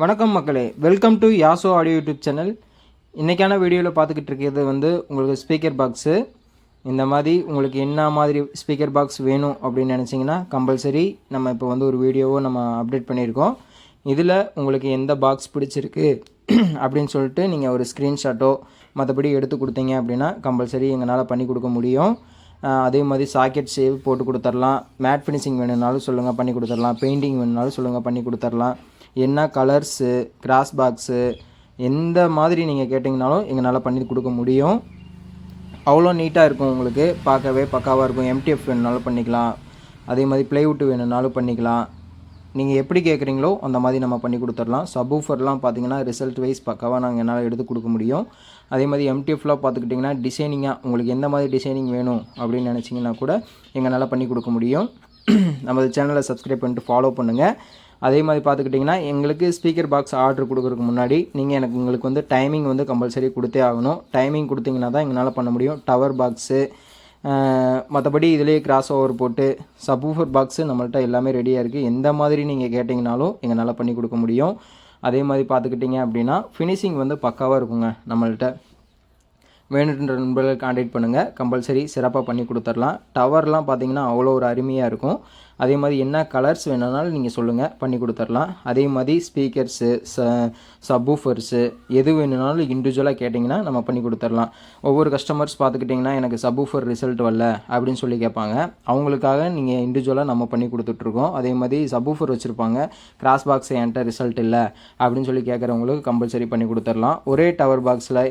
வணக்கம் மக்களே. Welcome to Yaso audio YouTube channel இன்றைக்கான வீடியோவில் பார்த்துக்கிட்டு இருக்கிறது வந்து உங்களுக்கு ஸ்பீக்கர் பாக்ஸு இந்த மாதிரி உங்களுக்கு என்ன மாதிரி ஸ்பீக்கர் பாக்ஸ் வேணும் அப்படின்னு நினச்சிங்கன்னா கம்பல்சரி நம்ம இப்போ வந்து ஒரு வீடியோவோ நம்ம அப்டேட் பண்ணியிருக்கோம். இதில் உங்களுக்கு எந்த பாக்ஸ் பிடிச்சிருக்கு அப்படின்னு சொல்லிட்டு நீங்கள் ஒரு ஸ்க்ரீன்ஷாட்டோ மற்றபடி எடுத்து கொடுத்தீங்க அப்படின்னா கம்பல்சரி எங்களால் பண்ணி கொடுக்க முடியும். அதே மாதிரி சாக்கெட் சேவ் போட்டு கொடுத்துர்லாம் மேட் ஃபினிஷிங் வேணும்னாலும் சொல்லுங்கள் பண்ணி கொடுத்துர்லாம் பெயிண்டிங் வேணும்னாலும் சொல்லுங்கள் பண்ணி கொடுத்துர்லாம் என்ன கலர்ஸு கிராஸ் பாக்ஸு எந்த மாதிரி நீங்கள் கேட்டிங்கனாலும் எங்களால் பண்ணி கொடுக்க முடியும். அவ்வளோ நீட்டாக இருக்கும் உங்களுக்கு. பார்க்கவே பக்காவாக இருக்கும். எம்டிஎஃப் வேணுனாலும் பண்ணிக்கலாம். அதே மாதிரி ப்ளைவுட் வேணும்னாலும் பண்ணிக்கலாம். நீங்கள் எப்படி கேட்குறீங்களோ அந்த மாதிரி நம்ம பண்ணி கொடுத்துடலாம். சப்வூஃபர்லாம் பார்த்தீங்கன்னா ரிசல்ட் வைஸ் பக்காவாக நாங்கள் என்னால் எடுத்து கொடுக்க முடியும். அதே மாதிரி எம்டிஎஃப்லாம் பார்த்துக்கிட்டிங்கன்னா டிசைனிங்காக உங்களுக்கு எந்த மாதிரி டிசைனிங் வேணும் அப்படின்னு நினச்சிங்கன்னா கூட எங்களால் பண்ணி கொடுக்க முடியும். நமது சேனலை சப்ஸ்கிரைப் பண்ணிட்டு ஃபாலோ பண்ணுங்கள் அதே மாதிரி பார்த்துக்கிட்டிங்கன்னா எங்களுக்கு ஸ்பீக்கர் பாக்ஸ் ஆர்டர் கொடுக்குறதுக்கு முன்னாடி நீங்கள் எனக்கு உங்களுக்கு வந்து டைமிங் வந்து கம்பல்சரி கொடுத்தே ஆகணும். டைமிங் கொடுத்தீங்கன்னா தான் எங்களால் பண்ண முடியும். டவர் பாக்ஸு மற்றபடி இதிலேயே கிராஸ் ஓவர் போட்டு சப்வூஃபர் பாக்ஸு நம்மள்ட்ட எல்லாமே ரெடியாக இருக்குது எந்த மாதிரி நீங்கள் கேட்டிங்கனாலும் எங்களால் பண்ணி கொடுக்க முடியும். அதே மாதிரி பார்த்துக்கிட்டிங்க அப்படின்னா ஃபினிஷிங் வந்து பக்காவாக இருக்குங்க நம்மள்ட்ட. வேணுன்ற நண்பர்கள் காண்டாக்ட் பண்ணுங்கள் கம்பல்சரி சிறப்பாக பண்ணி கொடுத்துர்லாம் டவர்லாம் பார்த்தீங்கன்னா அவ்வளோ ஒரு அருமையாக இருக்கும். அதே மாதிரி என்ன கலர்ஸ் வேணும்னாலும் நீங்கள் சொல்லுங்கள் பண்ணி கொடுத்துர்லாம் அதே மாதிரி ஸ்பீக்கர்ஸு ச சப்வூஃபர்ஸு எது வேணும்னாலும் இண்டிவிஜுவலாக கேட்டிங்கன்னா நம்ம பண்ணி கொடுத்துர்லாம் ஒவ்வொரு கஸ்டமர்ஸ் பார்த்துக்கிட்டிங்கன்னா எனக்கு சப்வூஃபர் ரிசல்ட் வரல அப்படின்னு சொல்லி கேட்பாங்க. அவங்களுக்காக நீங்கள் இண்டிவிஜுவலாக நம்ம பண்ணி கொடுத்துட்ருக்கோம். அதே மாதிரி சப்வூஃபர் வச்சுருப்பாங்க. கிராஸ் பாக்ஸ் என்கிட்ட ரிசல்ட் இல்லை அப்படின்னு சொல்லி கேட்குறவங்களுக்கு கம்பல்சரி பண்ணி கொடுத்துர்லாம் ஒரே டவர் பாக்ஸில்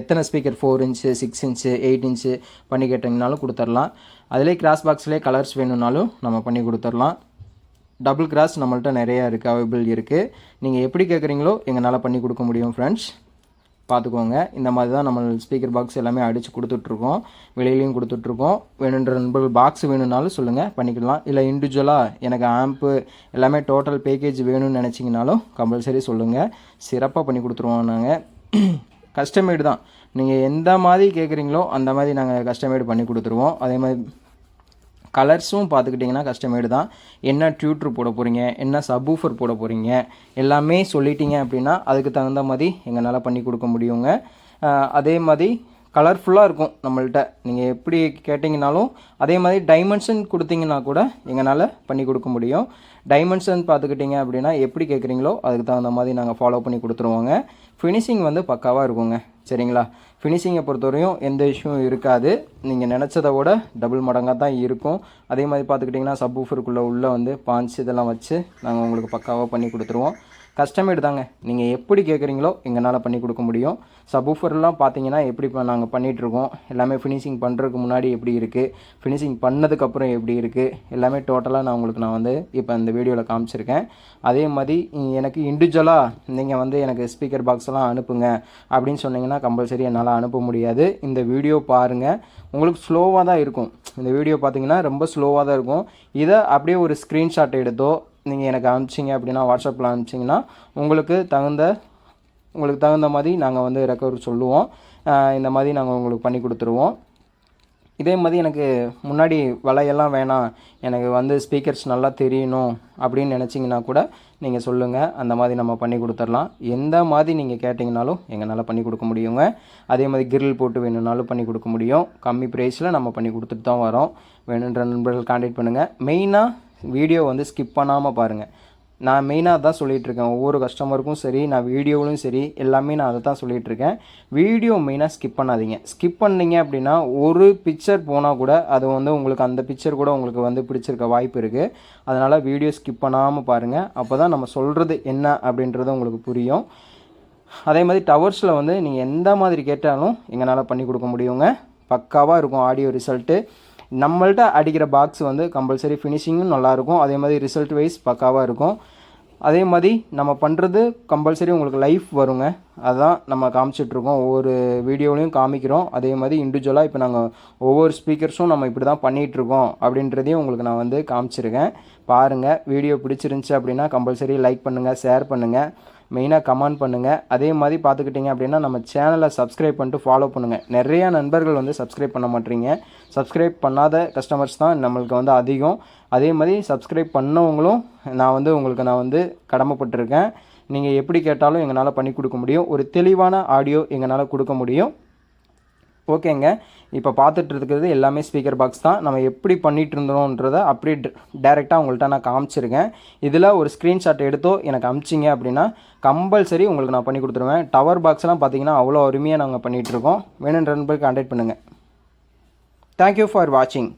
எத்தனை speaker four inch six inch eight inch பண்ணி கேட்டிங்கனாலும் கொடுத்துர்லாம் அதிலே கிராஸ் பாக்ஸ்லேயே கலர்ஸ் வேணும்னாலும் நம்ம பண்ணி கொடுத்துடலாம். டபுள் கிராஸ் நம்மள்ட்ட நிறையா இருக்குது அவைபிள் இருக்குது நீங்கள் எப்படி கேட்குறீங்களோ எங்களால் பண்ணி கொடுக்க முடியும் ஃப்ரெண்ட்ஸ் பார்த்துக்கோங்க. இந்த மாதிரி தான் நம்ம ஸ்பீக்கர் பாக்ஸ் எல்லாமே அடித்து கொடுத்துட்ருக்கோம். வெளியிலையும் கொடுத்துட்ருக்கோம். வேணுன்ற நண்பர்கள் பாக்ஸ் வேணும்னாலும் சொல்லுங்கள் பண்ணிக்கலாம். இல்லை இண்டிவிஜுவலாக எனக்கு ஆம்ப்பு எல்லாமே டோட்டல் பேக்கேஜ் வேணும்னு நினச்சிங்கனாலும் கம்பல்சரி சொல்லுங்கள் சிறப்பாக பண்ணி கொடுத்துருவோம் நாங்கள் கஸ்டமேடு தான். நீங்கள் எந்த மாதிரி கேட்குறீங்களோ அந்த மாதிரி நாங்கள் கஸ்டமைடு பண்ணி கொடுத்துருவோம். அதே மாதிரி கலர்ஸும் பார்த்துக்கிட்டிங்கன்னா கஸ்டமைடு தான். என்ன டியூட்ரு போட போகிறீங்க என்ன சப்வூஃபர் போட போகிறீங்க எல்லாமே சொல்லிட்டீங்க அப்படின்னா அதுக்கு தகுந்த மாதிரி எங்களால் பண்ணி கொடுக்க முடியுங்க. அதே மாதிரி கலர்ஃபுல்லாக இருக்கும் நம்மள்ட்ட. நீங்கள் எப்படி கேட்டிங்கனாலும் அதே மாதிரி டைமென்ஷன் கொடுத்தீங்கன்னா கூட எங்களால் பண்ணி கொடுக்க முடியும். டைமென்ஷன் பார்த்துக்கிட்டிங்க அப்படின்னா எப்படி கேட்குறீங்களோ அதுக்கு தகுந்த மாதிரி நாங்கள் ஃபாலோ பண்ணி கொடுத்துருவோங்க. ஃபினிஷிங் வந்து பக்காவாக இருக்குங்க. சரிங்களா? ஃபினிஷிங்கை பொறுத்தவரையும் எந்த இஷ்யூவும் இருக்காது. நீங்கள் நினச்சதை விட டபுள் மடங்காக தான் இருக்கும். அதே மாதிரி பார்த்துக்கிட்டிங்கன்னா சப் ஊஃபருக்குள்ளே உள்ளே வந்து பாஞ்சு இதெல்லாம் வச்சு நாங்கள் உங்களுக்கு பக்காவாக பண்ணி கொடுத்துருவோம். கஸ்டமேடு தாங்க நீங்கள் எப்படி கேட்குறீங்களோ எங்களால் பண்ணி கொடுக்க முடியும். சப்ஃபர்லாம் பார்த்தீங்கன்னா எப்படி இப்போ நாங்கள் பண்ணிகிட்ருக்கோம் எல்லாமே ஃபினிஷிங் பண்ணுறதுக்கு முன்னாடி எப்படி இருக்குது ஃபினிஷிங் பண்ணதுக்கப்புறம் எப்படி இருக்குது எல்லாமே டோட்டலாக நான் உங்களுக்கு நான் வந்து இப்போ இந்த வீடியோவில் காமிச்சிருக்கேன். அதே மாதிரி எனக்கு இண்டிவிஜுவலாக நீங்கள் வந்து எனக்கு ஸ்பீக்கர் பாக்ஸ்லாம் அனுப்புங்க. அப்படின்னு சொன்னீங்கன்னா கம்பல்சரி என்னால் அனுப்ப முடியாது. இந்த வீடியோ பாருங்கள் உங்களுக்கு ஸ்லோவாக தான் இருக்கும். இந்த வீடியோ பார்த்தீங்கன்னா ரொம்ப ஸ்லோவாக தான் இருக்கும். இதை அப்படியே ஒரு ஸ்க்ரீன்ஷாட் எடுத்தோ நீங்கள் எனக்கு அனுப்பிச்சிங்க அப்படின்னா வாட்ஸ்அப்பில் அனுப்பிச்சிங்கன்னா உங்களுக்கு தகுந்த உங்களுக்கு தகுந்த மாதிரி நாங்கள் வந்து ரெக்கவர் சொல்லுவோம். இந்த மாதிரி நாங்கள் உங்களுக்கு பண்ணி கொடுத்துருவோம். இதே மாதிரி எனக்கு முன்னாடி வலையெல்லாம் வேணாம். எனக்கு வந்து ஸ்பீக்கர்ஸ் நல்லா தெரியணும் அப்படின்னு நினச்சிங்கன்னா கூட நீங்கள் சொல்லுங்கள் அந்த மாதிரி நம்ம பண்ணி கொடுத்துர்லாம் எந்த மாதிரி நீங்கள் கேட்டிங்கனாலும் எங்களால் பண்ணி கொடுக்க முடியுங்க. அதே மாதிரி கிரில் போட்டு வேணும்னாலும் பண்ணி கொடுக்க முடியும். கம்மி ப்ரைஸில் நம்ம பண்ணி கொடுத்துட்டு தான் வரோம். வேணுன்ற நண்பர்கள் கான்டாக்ட் பண்ணுங்கள் மெயினாக வீடியோ வந்து ஸ்கிப் பண்ணாமல் பாருங்கள் நான் மெயினாக தான் சொல்லிகிட்டு இருக்கேன் ஒவ்வொரு கஸ்டமருக்கும் சரி நான் வீடியோவிலும் சரி எல்லாமே நான் அதை தான் சொல்லிகிட்டு இருக்கேன் வீடியோ மெயினாக ஸ்கிப் பண்ணாதீங்க. ஸ்கிப் பண்ணீங்க அப்படின்னா ஒரு பிக்சர் போனால் கூட அது வந்து உங்களுக்கு அந்த பிக்சர் கூட உங்களுக்கு வந்து பிடிச்சிருக்க வாய்ப்பு இருக்குது அதனால் வீடியோ ஸ்கிப் பண்ணாமல் பாருங்கள் அப்போ தான் நம்ம சொல்கிறது என்ன அப்படின்றது உங்களுக்கு புரியும். அதே மாதிரி டவர்ஸில் வந்து நீங்கள் எந்த மாதிரி கேட்டாலும் எங்களால் பண்ணி கொடுக்க முடியுங்க. பக்காவாக இருக்கும் ஆடியோ ரிசல்ட்டு நம்மள்ட்ட அடிக்கிற பாக்ஸ் வந்து கம்பல்சரி ஃபினிஷிங்கும் நல்லாயிருக்கும் அதே மாதிரி ரிசல்ட் வைஸ் பக்காவாக இருக்கும். அதே மாதிரி நம்ம பண்ணுறது கம்பல்சரி உங்களுக்கு லைஃப் வருங்க. அதுதான் நம்ம காமிச்சிட்ருக்கோம். ஒவ்வொரு வீடியோலையும் காமிக்கிறோம். அதே மாதிரி இண்டிவிஜுவலாக இப்போ நாங்கள் ஒவ்வொரு ஸ்பீக்கர்ஸும் நம்ம இப்படி தான் பண்ணிகிட்ருக்கோம் அப்படின்றதையும் உங்களுக்கு நான் வந்து காமிச்சிருக்கேன். பாருங்கள் வீடியோ பிடிச்சிருந்துச்சி அப்படின்னா கம்பல்சரி லைக் பண்ணுங்கள் ஷேர் பண்ணுங்கள் மெயினாக கமெண்ட் பண்ணுங்கள் அதே மாதிரி பார்த்துக்கிட்டிங்க அப்படின்னா நம்ம சேனலை சப்ஸ்கிரைப் பண்ணிட்டு ஃபாலோ பண்ணுங்கள் நிறையா நண்பர்கள் வந்து சப்ஸ்கிரைப் பண்ண மாட்டீங்க. சப்ஸ்கிரைப் பண்ணாத கஸ்டமர்ஸ் தான் நம்மளுக்கு வந்து அதிகம். அதே மாதிரி சப்ஸ்கிரைப் பண்ணவங்களும் நான் வந்து உங்களுக்கு நான் வந்து கடமைப்பட்டிருக்கேன். நீங்கள் எப்படி கேட்டாலும் எங்களால் பண்ணி கொடுக்க முடியும். ஒரு தெளிவான ஆடியோ எங்களால் கொடுக்க முடியும். ஓகேங்க. இப்போ பார்த்துட்டு இருக்கிறது எல்லாமே ஸ்பீக்கர் பாக்ஸ் தான். நம்ம எப்படி பண்ணிகிட்டு இருந்தோன்றதை அப்படியே டேரெக்டாக உங்கள்கிட்ட நான் காமிச்சிருக்கேன். இதில் ஒரு ஸ்க்ரீன்ஷாட் எடுத்தோ எனக்கு அமிச்சிங்க அப்படின்னா கம்பல்சரி உங்களுக்கு நான் பண்ணி கொடுத்துருவேன். டவர் பாக்ஸ்லாம் பார்த்தீங்கன்னா அவ்வளோ அருமையாக நாங்கள் பண்ணிகிட்ருக்கோம் வேணுன்ற நண்பருக்கு கான்டாக்ட் பண்ணுங்கள் தேங்க்யூ ஃபார் வாட்சிங்